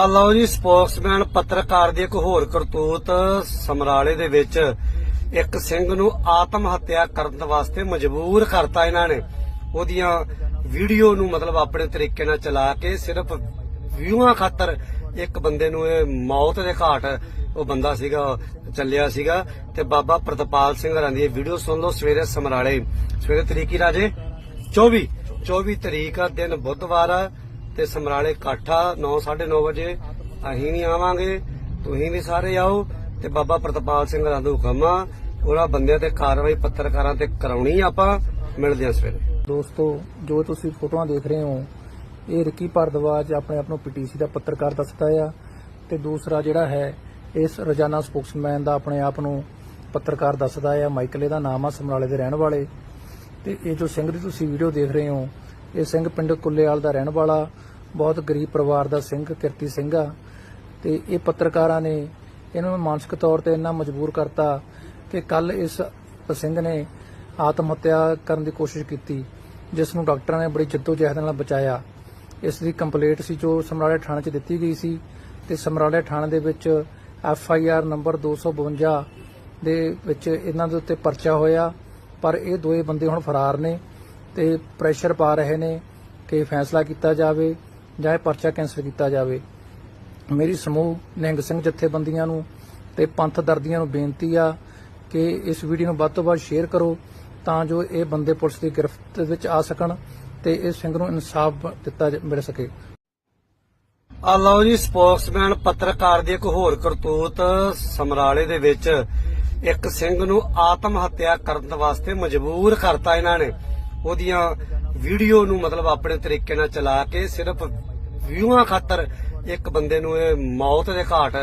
ਆ ਲਓ ਜੀ, ਸਪੋਕਸਮੈਨ, ਪੱਤਰਕਾਰ ਦੀ ਇੱਕ ਹੋਰ ਕਰਤੂਤ ਸਮਰਾਲੇ ਦੇ ਵਿੱਚ ਇੱਕ ਸਿੰਘ ਨੂੰ ਆਤਮ ਹੱਤਿਆ ਕਰਨ ਵਾਸਤੇ ਮਜਬੂਰ ਕਰਤਾ ਇਹਨਾਂ ਨੇ। ਉਹਦੀਆਂ ਵੀਡੀਓ ਨੂੰ ਮਤਲਬ ਆਪਣੇ ਤਰੀਕੇ ਨਾਲ ਚਲਾ ਕੇ ਸਿਰਫ ਵਿਊਆਂ ਖਾਤਰ ਇੱਕ ਬੰਦੇ ਨੂੰ ਇਹ ਮੌਤ ਦੇ ਘਾਟ ਉਹ ਬੰਦਾ ਸੀਗਾ, ਚੱਲਿਆ ਸੀਗਾ ਤੇ ਬਾਬਾ ਪ੍ਰਤਪਾਲ ਸਿੰਘ ਹਰਾਂ ਦੀ ਇਹ ਵੀਡੀਓ ਸੁਣ ਲਓ ਸਵੇਰੇ ਸਮਰਾਲੇ। ਸਵੇਰੇ ਤਰੀਕੀ ਰਾਜੇ? 24 24 ਤਰੀਕ ਆ, ਦਿਨ ਬੁੱਧਵਾਰ ਆ। ਤੇ ਸਮਰਾਲੇ ਕਾਠਾ 9:30 ਵਜੇ ਅਸੀਂ ਵੀ ਆਵਾਂਗੇ, ਤੁਸੀਂ ਵੀ ਸਾਰੇ ਆਓ ਤੇ ਬਾਬਾ ਪ੍ਰਤਪਾਲ ਸਿੰਘ ਦਾ ਹੁਕਮ ਆ ਉਹਨਾਂ ਬੰਦਿਆਂ ਤੇ ਕਾਰਵਾਈ ਪੱਤਰਕਾਰਾਂ ਤੇ ਕਰਾਉਣੀ ਆਪਾਂ, ਮਿਲਦੇ ਆ ਸਵੇਰੇ। ਦੋਸਤੋ, ਜੋ ਤੁਸੀਂ ਫੋਟੋਆਂ ਦੇਖ ਰਹੇ ਹੋ, ਇਹ ਰਿੱਕੀ ਭਾਰਦਵਾਜ ਆਪਣੇ ਆਪ ਨੂੰ ਪੀਟੀਸੀ ਦਾ ਪੱਤਰਕਾਰ ਦੱਸਦਾ ਆ ਤੇ ਦੂਸਰਾ ਜਿਹੜਾ ਹੈ, ਇਸ ਰੋਜ਼ਾਨਾ ਸਪੋਕਸਮੈਨ ਦਾ ਆਪਣੇ ਆਪ ਨੂੰ ਪੱਤਰਕਾਰ ਦੱਸਦਾ ਆ, ਮਾਈਕਲ, ਇਹਦਾ ਨਾਮ ਆ ਸਮਰਾਲੇ ਦੇ ਰਹਿਣ ਵਾਲੇ। ਤੇ ਇਹ ਜੋ ਸਿੰਘ ਦੀ ਤੁਸੀਂ ਵੀਡੀਓ ਦੇਖ ਰਹੇ ਹੋ ਇਹ ਸਿੰਘ ਪਿੰਡ ਕੁੱਲੇਵਾਲ ਦਾ ਰਹਿਣ ਵਾਲਾ, ਬਹੁਤ ਗਰੀਬ ਪਰਿਵਾਰ ਦਾ ਸਿੰਘ, ਕਿਰਤੀ ਸਿੰਘ ਆ। ਤੇ ਇਹ ਪੱਤਰਕਾਰਾਂ ਨੇ ਇਹਨੂੰ ਮਾਨਸਿਕ ਤੌਰ ਤੇ ਇੰਨਾ ਮਜਬੂਰ ਕਰਤਾ ਕਿ ਕੱਲ ਇਸ ਸਿੰਘ ਨੇ ਆਤਮ ਹੱਤਿਆ ਕਰਨ ਦੀ ਕੋਸ਼ਿਸ਼ ਕੀਤੀ, ਜਿਸ ਨੂੰ ਡਾਕਟਰਾਂ ਨੇ ਬੜੀ ਜਹਿਦ ਨਾਲ ਬਚਾਇਆ। ਇਸ ਦੀ ਕੰਪਲੇਂਟ ਸੀ ਜੋ ਸਮਰਾਲੇ ਥਾਣੇ 'ਚ ਦਿੱਤੀ ਗਈ ਸੀ ਤੇ ਸਮਰਾਲੇ ਥਾਣੇ ਦੇ ਵਿੱਚ ਐਫ ਆਈ ਆਰ ਨੰਬਰ 252 ਦੇ ਵਿੱਚ ਇਹਨਾਂ ਦੇ ਉੱਤੇ ਪਰਚਾ ਹੋਇਆ, ਪਰ ਇਹ ਦੋਏ ਬੰਦੇ ਹੁਣ ਫਰਾਰ ਨੇ। ਤੇ ਪ੍ਰੈਸ਼ਰ ਪਾ ਰਹੇ ਨੇ ਕਿ ਫੈਸਲਾ ਕੀਤਾ ਜਾਵੇ ਜਾਂ ਇਹ ਪਰਚਾ ਕੈਂਸਲ ਕੀਤਾ ਜਾਵੇ। ਮੇਰੀ ਸਮੂਹ ਨਿਹੰਗ ਸਿੰਘ ਜਥੇਬੰਦੀਆਂ ਨੂੰ ਤੇ ਪੰਥ ਦਰਦੀਆਂ ਨੂੰ ਬੇਨਤੀ ਆ ਕਿ ਇਸ ਵੀਡੀਓ ਨੂੰ ਵੱਧ ਤੋਂ ਵੱਧ ਸ਼ੇਅਰ ਕਰੋ ਤਾਂ ਜੋ ਇਹ ਬੰਦੇ ਪੁਲਿਸ ਦੀ ਗ੍ਰਿਫਤ ਵਿੱਚ ਆ ਸਕਣ ਤੇ ਇਸ ਸਿੰਘ ਨੂੰ ਇਨਸਾਫ ਦਿੱਤਾ ਮਿਲ ਸਕੇ। ਆ ਲਓ ਜੀ, ਸਪੋਕਸਮੈਨ ਪੱਤਰਕਾਰ ਦੀ ਇੱਕ ਹੋਰ ਕਰਤੂਤ ਸਮਰਾਲੇ ਦੇ ਵਿੱਚ ਇੱਕ ਸਿੰਘ ਨੂੰ ਆਤਮ ਹੱਤਿਆ ਕਰਨ ਵਾਸਤੇ ਮਜਬੂਰ ਕਰਤਾ ਇਹਨਾਂ ਨੇ। ਉਹਦੀਆਂ ਵੀਡੀਓ ਨੂੰ ਮਤਲਬ ਆਪਣੇ ਤਰੀਕੇ ਨਾਲ ਚਲਾ ਕੇ ਸਿਰਫ ਵਿਊਆਂ ਖਾਤਰ ਇੱਕ ਬੰਦੇ ਨੂੰ ਇਹ ਮੌਤ ਦੇ ਘਾਟ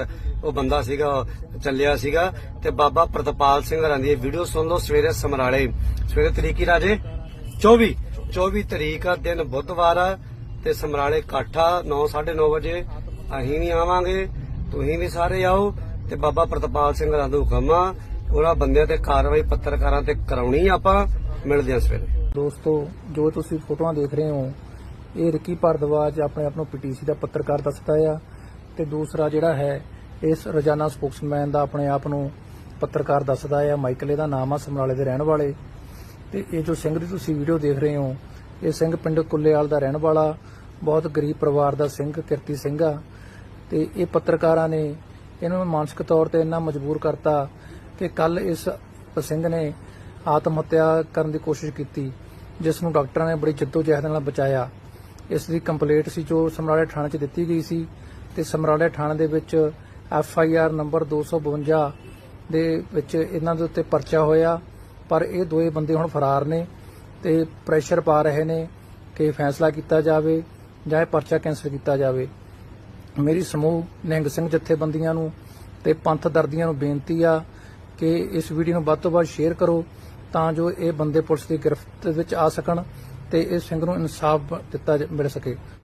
ਉਹ ਬੰਦਾ ਸੀਗਾ, ਚੱਲਿਆ ਸੀਗਾ ਤੇ ਬਾਬਾ ਪ੍ਰਤਪਾਲ ਸਿੰਘ ਹਰਾਂ ਦੀ ਇਹ ਵੀਡੀਓ ਸੁਣ ਲਓ ਸਵੇਰੇ ਸਮਰਾਲੇ। ਸਵੇਰੇ ਤਰੀਕੀ ਰਾਜੇ? 24 24 ਤਰੀਕ ਆ, ਦਿਨ ਬੁੱਧਵਾਰ ਆ ਤੇ ਸਮਰਾਲੇ ਕਾਠਾ 9:30 ਵਜੇ। ਅਸੀਂ ਵੀ ਆਵਾਂਗੇ, ਤੁਸੀਂ ਵੀ ਸਾਰੇ ਆਓ ਤੇ ਬਾਬਾ ਪ੍ਰਤਪਾਲ ਸਿੰਘ ਹਰਾਂ ਦਾ ਹੁਕਮ ਆ ਉਹਨਾਂ ਬੰਦਿਆਂ ਤੇ ਕਾਰਵਾਈ ਪੱਤਰਕਾਰਾਂ ਤੇ ਕਰਾਉਣੀ ਆਪਾਂ। ਮਿਲਦੇ ਆ ਸਵੇਰੇ। ਦੋਸਤੋ, ਜੋ ਤੁਸੀਂ ਫੋਟੋਆਂ ਦੇਖ ਰਹੇ ਹੋ, ਇਹ ਰਿੱਕੀ ਭਾਰਦਵਾਜ ਆਪਣੇ ਆਪ ਨੂੰ ਪੀਟੀਸੀ ਦਾ ਪੱਤਰਕਾਰ ਦੱਸਦਾ ਆ ਤੇ ਦੂਸਰਾ ਜਿਹੜਾ ਹੈ, ਇਸ ਰੋਜ਼ਾਨਾ ਸਪੋਕਸਮੈਨ ਦਾ ਆਪਣੇ ਆਪ ਨੂੰ ਪੱਤਰਕਾਰ ਦੱਸਦਾ ਆ। ਮਾਈਕਲ, ਇਹਦਾ ਨਾਮ ਆ, ਸਮਰਾਲੇ ਦੇ ਰਹਿਣ ਵਾਲੇ। ਤੇ ਇਹ ਜੋ ਸਿੰਘ ਦੀ ਤੁਸੀਂ ਵੀਡੀਓ ਦੇਖ ਰਹੇ ਹੋ, ਇਹ ਸਿੰਘ ਪਿੰਡ ਕੁੱਲੇਵਾਲ ਦਾ ਰਹਿਣ ਵਾਲਾ, ਬਹੁਤ ਗਰੀਬ ਪਰਿਵਾਰ ਦਾ ਸਿੰਘ, ਕਿਰਤੀ ਸਿੰਘ ਆ। ਤੇ ਇਹ ਪੱਤਰਕਾਰਾਂ ਨੇ ਇਹਨੂੰ ਮਾਨਸਿਕ ਤੌਰ ਤੇ ਇੰਨਾ ਮਜਬੂਰ ਕਰਤਾ ਕਿ ਕੱਲ ਇਸ ਸਿੰਘ ਨੇ ਆਤਮ ਹੱਤਿਆ ਕਰਨ ਦੀ ਕੋਸ਼ਿਸ਼ ਕੀਤੀ। ਜਿਸ ਨੂੰ ਡਾਕਟਰਾਂ ਨੇ ਬੜੀ ਜਿੱਦੋ ਜਹਿਦ ਨਾਲ ਬਚਾਇਆ। ਇਸ ਦੀ ਕੰਪਲੇਂਟ ਸੀ ਜੋ ਸਮਰਾਲੇ ਥਾਣੇ 'ਚ ਦਿੱਤੀ ਗਈ ਸੀ ਤੇ ਸਮਰਾਲੇ ਥਾਣੇ ਦੇ ਵਿੱਚ ਐਫ ਆਈ ਆਰ ਨੰਬਰ 252 ਦੇ ਵਿੱਚ ਇਹਨਾਂ ਦੇ ਉੱਤੇ ਪਰਚਾ ਹੋਇਆ, ਪਰ ਇਹ ਦੋਏ ਬੰਦੇ ਹੁਣ ਫਰਾਰ ਨੇ ਤੇ ਪ੍ਰੈਸ਼ਰ ਪਾ ਰਹੇ ਨੇ ਕਿ ਫੈਸਲਾ ਕੀਤਾ ਜਾਵੇ ਜਾਂ ਇਹ ਪਰਚਾ ਕੈਂਸਲ ਕੀਤਾ ਜਾਵੇ। ਮੇਰੀ ਸਮੂਹ ਨਿਹੰਗ ਸਿੰਘ ਜਥੇਬੰਦੀਆਂ ਨੂੰ ਤੇ ਪੰਥ ਦਰਦੀਆਂ ਨੂੰ ਬੇਨਤੀ ਆ ਕਿ ਇਸ ਵੀਡੀਓ ਨੂੰ ਵੱਧ ਤੋਂ ਵੱਧ ਸ਼ੇਅਰ ਕਰੋ ਤਾਂ ਜੋ ਇਹ ਬੰਦੇ ਪੁਲਿਸ ਦੀ ਗ੍ਰਿਫਤ ਵਿੱਚ ਆ ਸਕਣ ਤੇ ਇਹ ਸਿੰਘ ਨੂੰ ਇਨਸਾਫ ਦਿੱਤਾ ਮਿਲ ਸਕੇ।